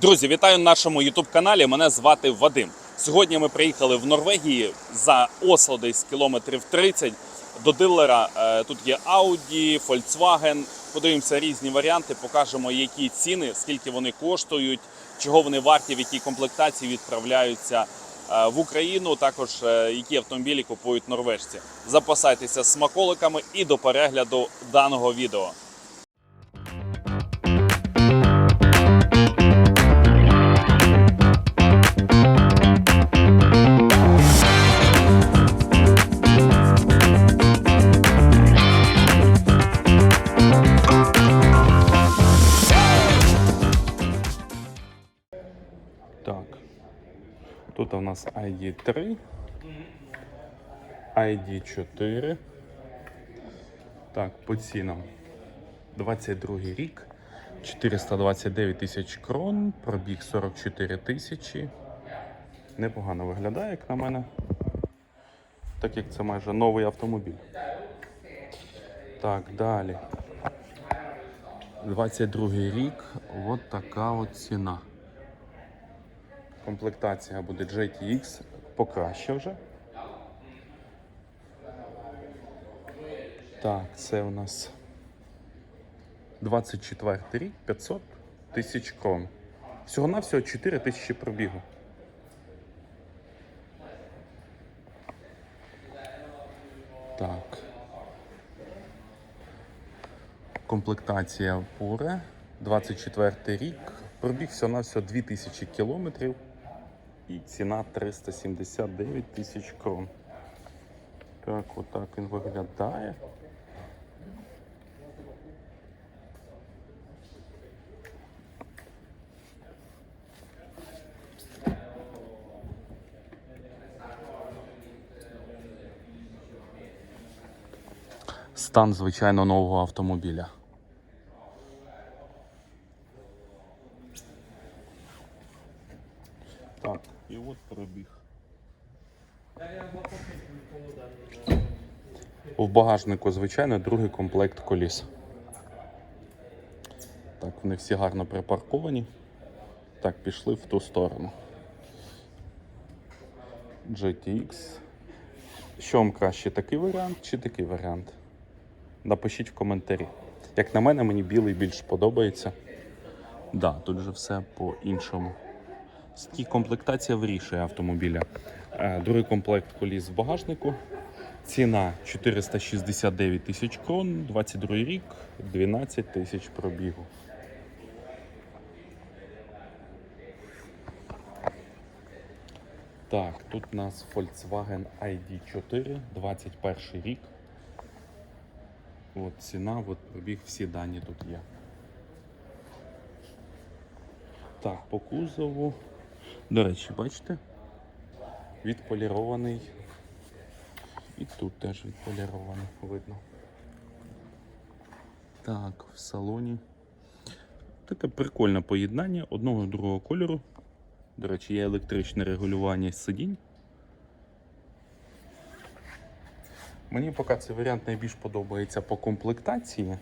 Друзі, вітаю на нашому youtube каналі. Мене звати Вадим. Сьогодні ми приїхали в Норвегії за Осло, десь кілометрів 30 до дилера. Е, Тут є Audi, Volkswagen. Подивимося різні варіанти, покажемо, які ціни, скільки вони коштують, чого вони варті, в якій комплектації відправляються е, в Україну. Також е, які автомобілі купують норвежці. Запасайтеся смаколиками і до перегляду даного відео. У нас ID3, ID4. Так, по цінам. 22 рік, 429 тисяч крон, пробіг 44 тисячі. Непогано виглядає, як на мене. Так як це майже новий автомобіль. Так, далі. 22 рік, от така от ціна. Комплектація буде GTX покраще вже. Так, це у нас 24 рік, 500 тисяч крон. Всього-навсього 4 тисячі пробігу. Так. Комплектація Pure, 24 рік, пробіг всього-навсього 2000 кілометрів і ціна 379 тисяч крон. Так, отак він виглядає. Стан звичайно нового автомобіля. Так, і от пробіг. В багажнику, звичайно, другий комплект коліс. Так, вони всі гарно припарковані. Так, пішли в ту сторону. GTX. Що вам краще, такий варіант чи такий варіант? Напишіть в коментарі. Як на мене, мені білий більш подобається. Да, тут же все по-іншому. Скільки комплектація вирішує автомобіля. Е, Другий комплект коліс в багажнику. Ціна 469 тисяч крон, 22 рік, 12 тисяч пробігу. Так, тут у нас Volkswagen ID4, 21 рік. От ціна, от пробіг, всі дані тут є. Так, по кузову. До речі, бачите? Відполірований. І тут теж відполірований, видно. Так, в салоні. Таке прикольне поєднання одного другого кольору. До речі, є електричне регулювання сидінь. Мені поки цей варіант найбільш подобається по комплектації.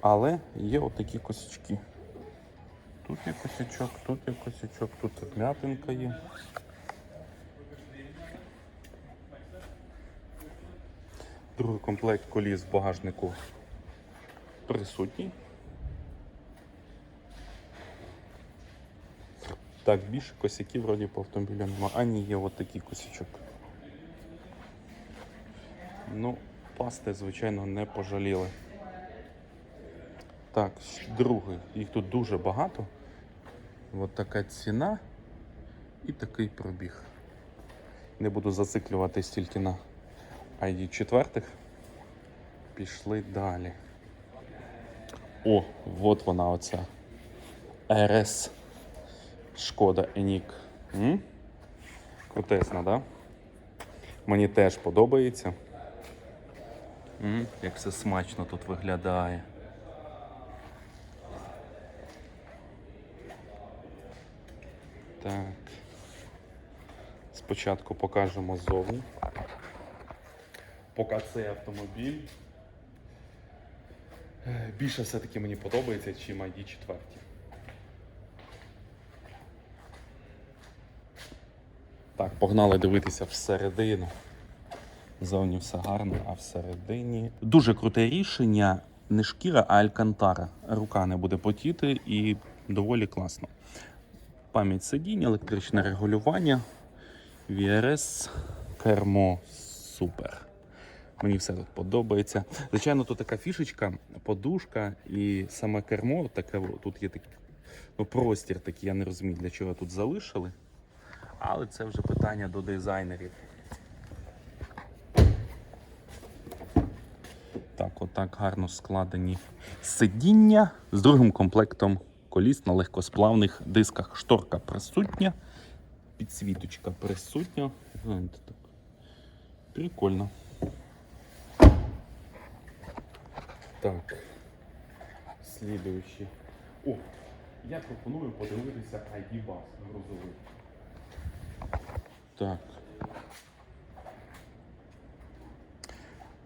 Але є отакі косячки. Тут є косячок, тут є косячок, тут вм'ятинка є. Другий комплект коліс в багажнику присутній. Так, більше косяків вроді по автомобілю нема. А ні, є от такий косячок. Ну, пасти, звичайно, не пожаліли. Так, другий. Їх тут дуже багато. От така ціна і такий пробіг. Не буду зациклюватись тільки на ID четвертих. Пішли далі. О, от вона оця. RS Шкода Енік. Крутесна, да? Мені теж подобається. М? Як все смачно тут виглядає. Так. Спочатку покажемо ззовні поки цей автомобіль. Більше все-таки мені подобається, чим ID 4. Так, погнали дивитися всередину. Зовні все гарно, а всередині. Дуже круте рішення. Не шкіра, а алькантара. Рука не буде потіти і доволі класно. Пам'ять сидінь, електричне регулювання, VRS, кермо супер. Мені все тут подобається. Звичайно, тут така фішечка, подушка і саме кермо, таке, тут є такий ну, простір такий, я не розумію, для чого тут залишили. Але це вже питання до дизайнерів. Так, отак гарно складені сидіння з другим комплектом коліс на легкосплавних дисках. Шторка присутня, підсвіточка присутня. Прикольно. Так. Слідуючий. О, я пропоную подивитися ID Bus грузовий. Так.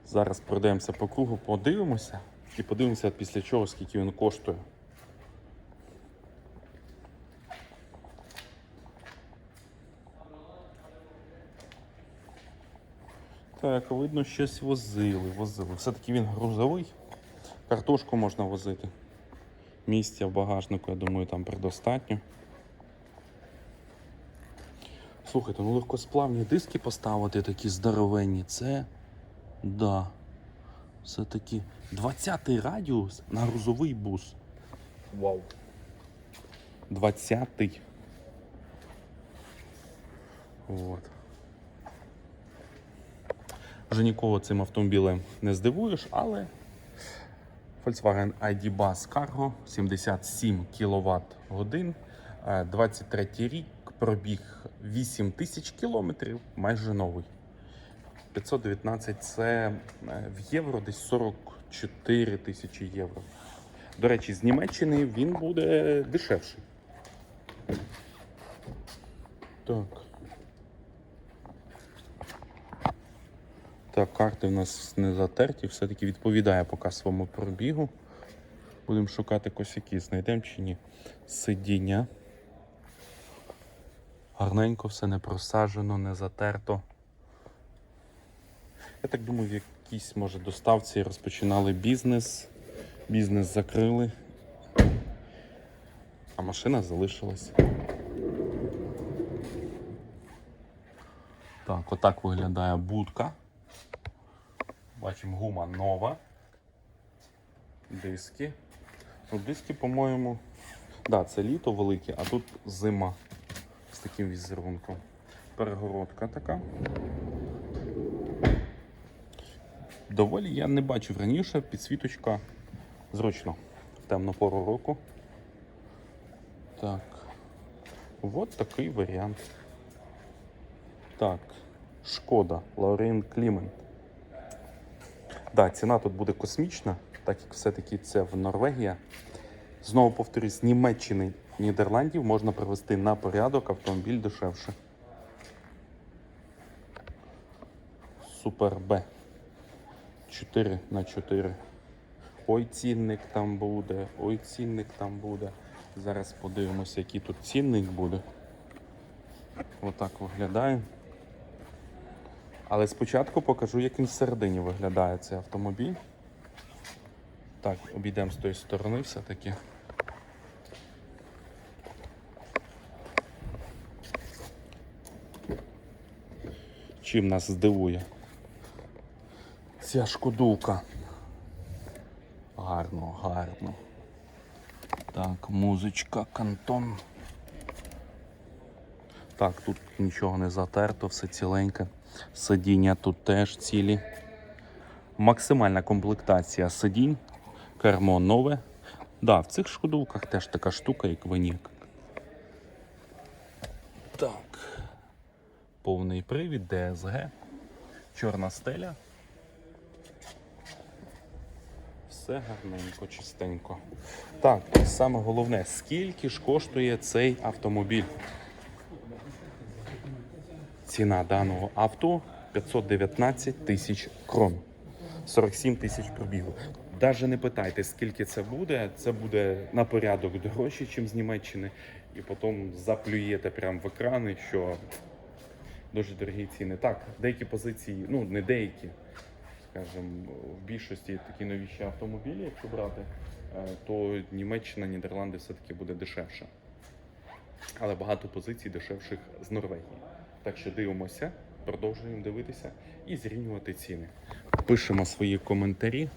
Зараз пройдемося по кругу, подивимося і подивимося після чого, скільки він коштує. Так, видно, щось возили, возили. Все-таки він грузовий. Картошку можна возити. Місця в багажнику, я думаю, там предостатньо. Слухайте, ну легкосплавні диски поставити такі здоровенні, це. Да. Все-таки 20-й радіус на грузовий бус. Вау. 20-й. От. Вже нікого цим автомобілем не здивуєш, але Volkswagen ID Bus Cargo 77 кВт годин, 23 рік, пробіг 8 тисяч кілометрів, майже новий. 519 це е, в євро десь 44 тисячі євро. До речі, з Німеччини він буде дешевший. Так. Так, карти в нас не затерті, все-таки відповідає поки своєму пробігу. Будемо шукати косяки, знайдемо чи ні. Сидіння. Гарненько все не просаджено, не затерто. Я так думаю, в якійсь, може, доставці розпочинали бізнес. Бізнес закрили. А машина залишилась. Так, отак виглядає будка. Бачимо гума нова. Диски. Ну, диски, по-моєму. Да, це літо велике, а тут зима з таким візерунком. Перегородка така. Доволі я не бачив раніше підсвіточка зручно в темну пору року. Так. От такий варіант. Так, шкода, Лаурен Клімент. Да, ціна тут буде космічна, так як все-таки це в Норвегія. Знову повторюсь, з Німеччини, Нідерландів можна привезти на порядок автомобіль дешевше. Супер Б. 4 на 4. Ой, цінник там буде, ой, цінник там буде. Зараз подивимося, який тут цінник буде. Отак виглядає. Але спочатку покажу, як він всередині виглядає цей автомобіль. Так, обійдемо з тої сторони все-таки. Чим нас здивує? Ця шкодулка. Гарно, гарно. Так, музичка, кантон. Так, тут нічого не затерто, все ціленьке. Сидіння тут теж цілі. Максимальна комплектація сидінь, кермо нове. Да, в цих шкодулках теж така штука, як винік. Так. Повний привід, DSG, чорна стеля. Все гарненько, чистенько. Так, і саме головне, скільки ж коштує цей автомобіль? Ціна даного авто 519 тисяч крон. 47 тисяч пробігу. Даже не питайте, скільки це буде. Це буде на порядок дорожче, ніж з Німеччини. І потім заплюєте прямо в екрани, що дуже дорогі ціни. Так, деякі позиції, ну не деякі, скажімо, в більшості такі новіші автомобілі, якщо брати, е, то Німеччина, Нідерланди все-таки буде дешевше. Але багато позицій дешевших з Норвегії. Так що дивимося, продовжуємо дивитися і зрівнювати ціни. Пишемо свої коментарі.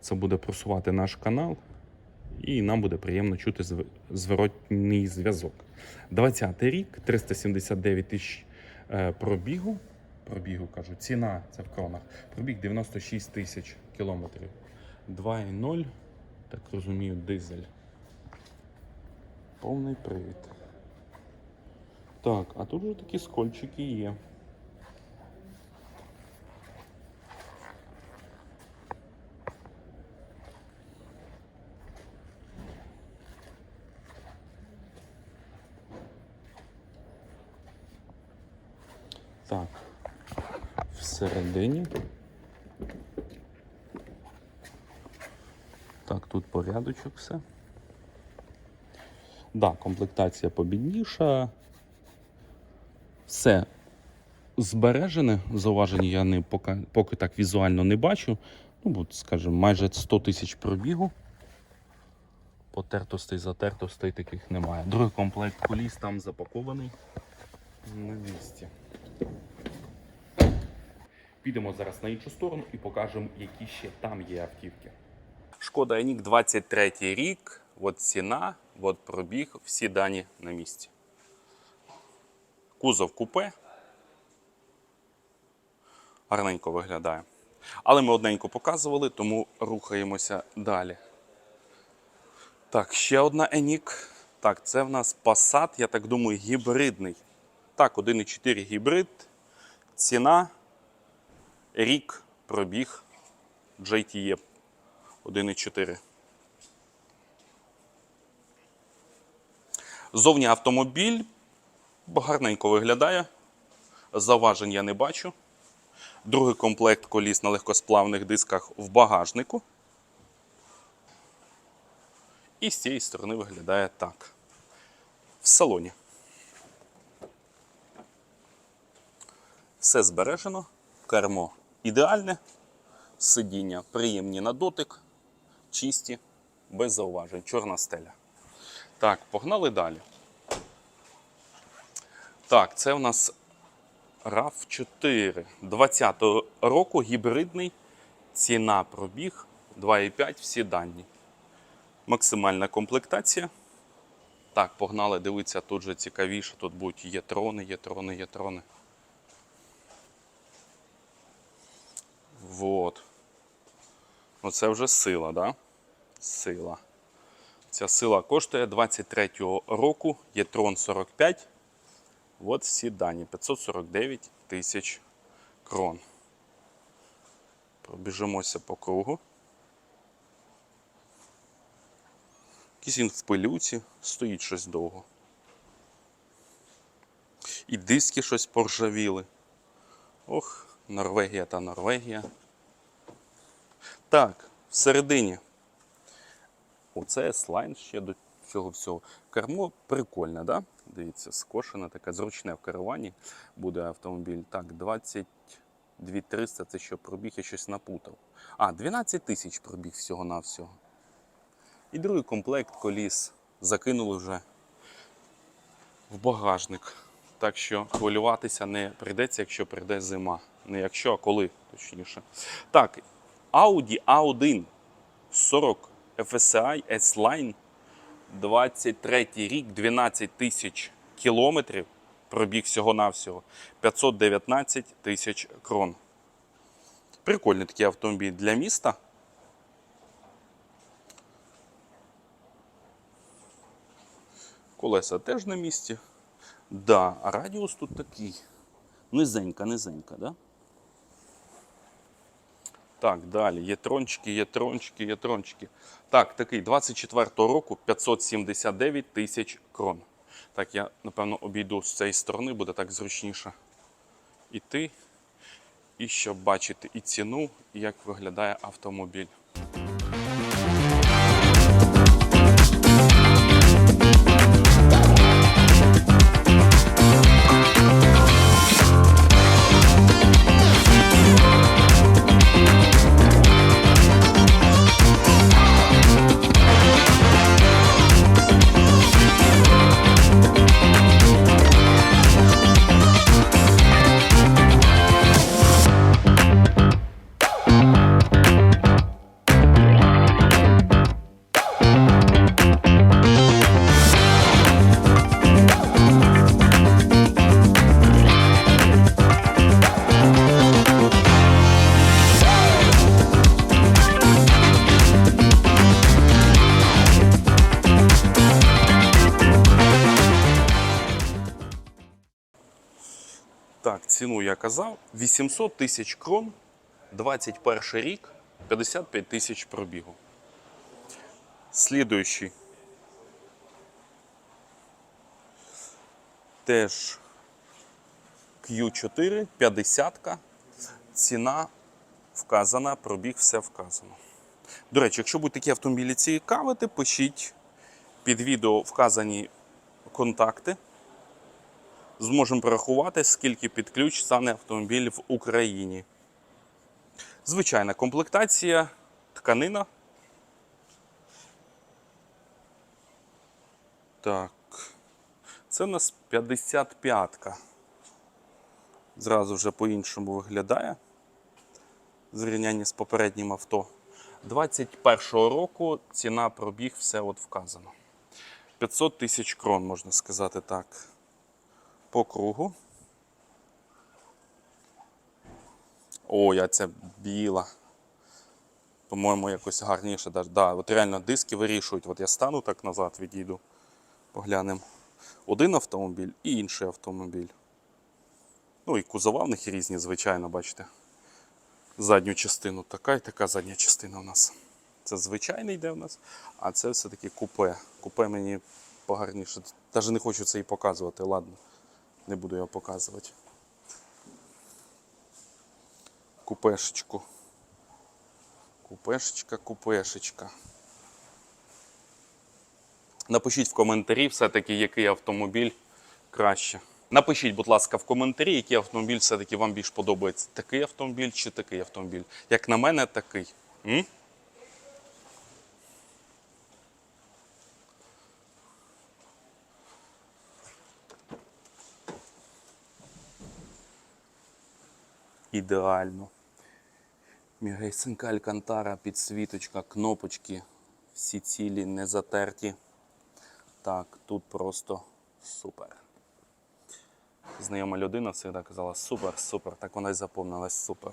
Це буде просувати наш канал, і нам буде приємно чути зв- зворотній зв'язок. 20-й рік, 379 тисяч е, пробігу. Пробігу кажу, ціна це в кронах. Пробіг 96 тисяч кілометрів. 2,0, так розумію, дизель. Повний привід. Так, а тут вже такі скольчики є. Так, всередині. Так, тут порядочок все. Да, комплектація побідніша. Все збережене. Зауваження я не поки, поки так візуально не бачу. Ну, бо, скажімо, майже 100 тисяч пробігу. Потертостей, затертостей таких немає. Другий комплект коліс там запакований на місці. Підемо зараз на іншу сторону і покажемо, які ще там є автівки. Шкода Енік 23 рік. От ціна, от пробіг, всі дані на місці. Кузов купе. Гарненько виглядає. Але ми одненько показували, тому рухаємося далі. Так, ще одна Енік. Так, це в нас Passat, я так думаю, гібридний. Так, 1,4 гібрид. Ціна, рік, пробіг JTE 1,4. Зовні автомобіль гарненько виглядає. Заважень я не бачу. Другий комплект коліс на легкосплавних дисках в багажнику. І з цієї сторони виглядає так. В салоні. Все збережено. Кермо ідеальне. Сидіння приємні на дотик, чисті, без зауважень. Чорна стеля. Так, погнали далі. Так, це у нас RAV 4 20-го року гібридний. Ціна пробіг 2,5 всі дані. Максимальна комплектація. Так, погнали, дивитися, тут же цікавіше. Тут будуть є трони, є трони, є трони. Вот. Оце вже сила, да? Сила. Ця сила коштує 23-го року, є трон 45. От всі дані. 549 тисяч крон. Пробіжимося по кругу. Якийсь він в пилюці, стоїть щось довго. І диски щось поржавіли. Ох, Норвегія та Норвегія. Так, всередині. Оце слайн ще до цього всього. Кермо прикольне, да? Дивіться, скошене, таке зручне в керуванні буде автомобіль. Так, 22 300 це що пробіг, я щось напутав. А, 12 тисяч пробіг всього-навсього. І другий комплект коліс закинули вже в багажник. Так що хвилюватися не прийдеться, якщо прийде зима. Не якщо, а коли, точніше. Так, Audi A1 40 FSI S-Line 23 рік, 12 тисяч кілометрів. Пробіг всього-навсього 519 тисяч крон. Прикольний такий автомобіль для міста. Колеса теж на місці. Да, радіус тут такий. Низенька, низенька, да? Так, далі. Є трончики, є трончики, є трончики. Так, такий 24-го року 579 тисяч крон. Так, я, напевно, обійду з цієї сторони, буде так зручніше іти. І щоб бачити і ціну, і як виглядає автомобіль. Я казав. 800 тисяч крон, 21 рік, 55 тисяч пробігу. Слідуючий. Теж Q4, 50. Ціна вказана, пробіг все вказано. До речі, якщо будуть такі автомобілі цікавити, пишіть під відео вказані контакти. Зможемо порахувати, скільки під ключ стане автомобіль в Україні. Звичайна комплектація, тканина. Так. Це у нас 55-ка. Зразу вже по-іншому виглядає. В зрівнянні з попереднім авто. 21-го року ціна пробіг, все от вказано. 500 тисяч крон, можна сказати так. По кругу. О, я ця біла. По-моєму, якось гарніше. Да, от реально диски вирішують. От я стану так назад, відійду. Поглянемо. Один автомобіль і інший автомобіль. Ну і кузова в них різні, звичайно, бачите. Задню частину така і така задня частина у нас. Це звичайний йде у нас, а це все-таки купе. Купе мені погарніше. Навіть не хочу це і показувати, ладно. Не буду його показувати. Купешечку. Купешечка, купешечка. Напишіть в коментарі все-таки, який автомобіль краще. Напишіть, будь ласка, в коментарі, який автомобіль все-таки вам більш подобається. Такий автомобіль чи такий автомобіль. Як на мене, такий. М? Ідеально. Мігайсенька Алькантара, підсвіточка, кнопочки, всі цілі не затерті. Так, тут просто супер. Знайома людина завжди казала супер, супер, так вона й заповнилась супер.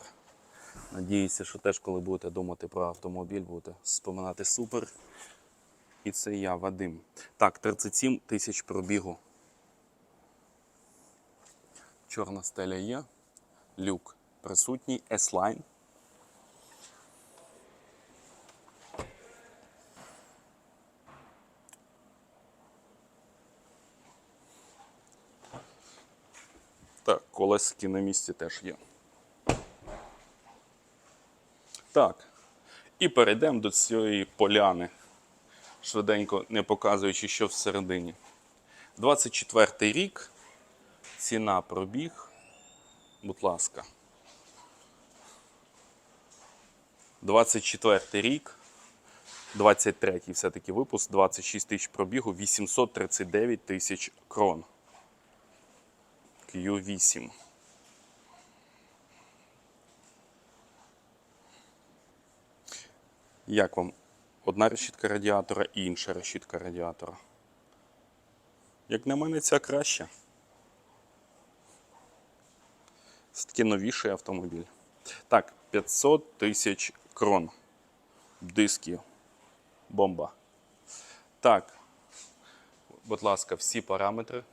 Надіюся, що теж, коли будете думати про автомобіль, будете споминати супер. І це я, Вадим. Так, 37 тисяч пробігу. Чорна стеля є. Люк присутній, S-Line. Так, колесики на місці теж є. Так. І перейдемо до цієї поляни, швиденько не показуючи, що всередині. 24 рік, ціна пробіг. Будь ласка. 24 рік, 23-й все-таки випуск, 26 тисяч пробігу, 839 тисяч крон. Q8. Як вам? Одна решітка радіатора і інша решітка радіатора. Як на мене, ця краща. Це таки новіший автомобіль. Так, 500 тисяч крон. Диски. Бомба. Так. Будь ласка, всі параметри.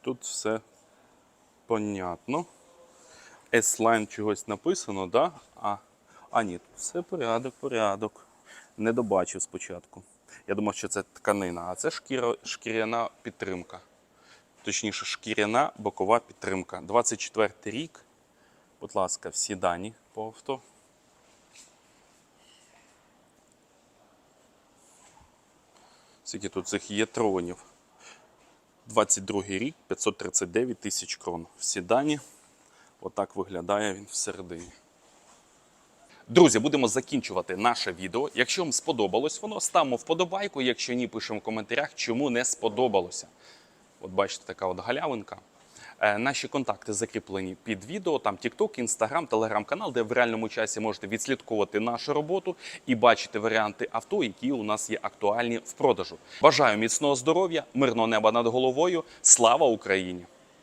Тут все понятно. S-Line чогось написано, да? А, а ні, все порядок, порядок. Не добачив спочатку. Я думав, що це тканина, а це шкіра, шкіряна підтримка. Точніше, шкіряна бокова підтримка. 24 рік. Будь ласка, всі дані по авто. Скільки тут цих є тронів. 22 рік, 539 тисяч крон. Всі дані. Отак виглядає він всередині. Друзі, будемо закінчувати наше відео. Якщо вам сподобалось воно, ставимо вподобайку. Якщо ні, пишемо в коментарях, чому не сподобалося. От бачите, така от галявинка. Е, Наші контакти закріплені під відео. Там TikTok, Instagram, Telegram канал, де в реальному часі можете відслідковувати нашу роботу і бачити варіанти авто, які у нас є актуальні в продажу. Бажаю міцного здоров'я, мирного неба над головою. Слава Україні!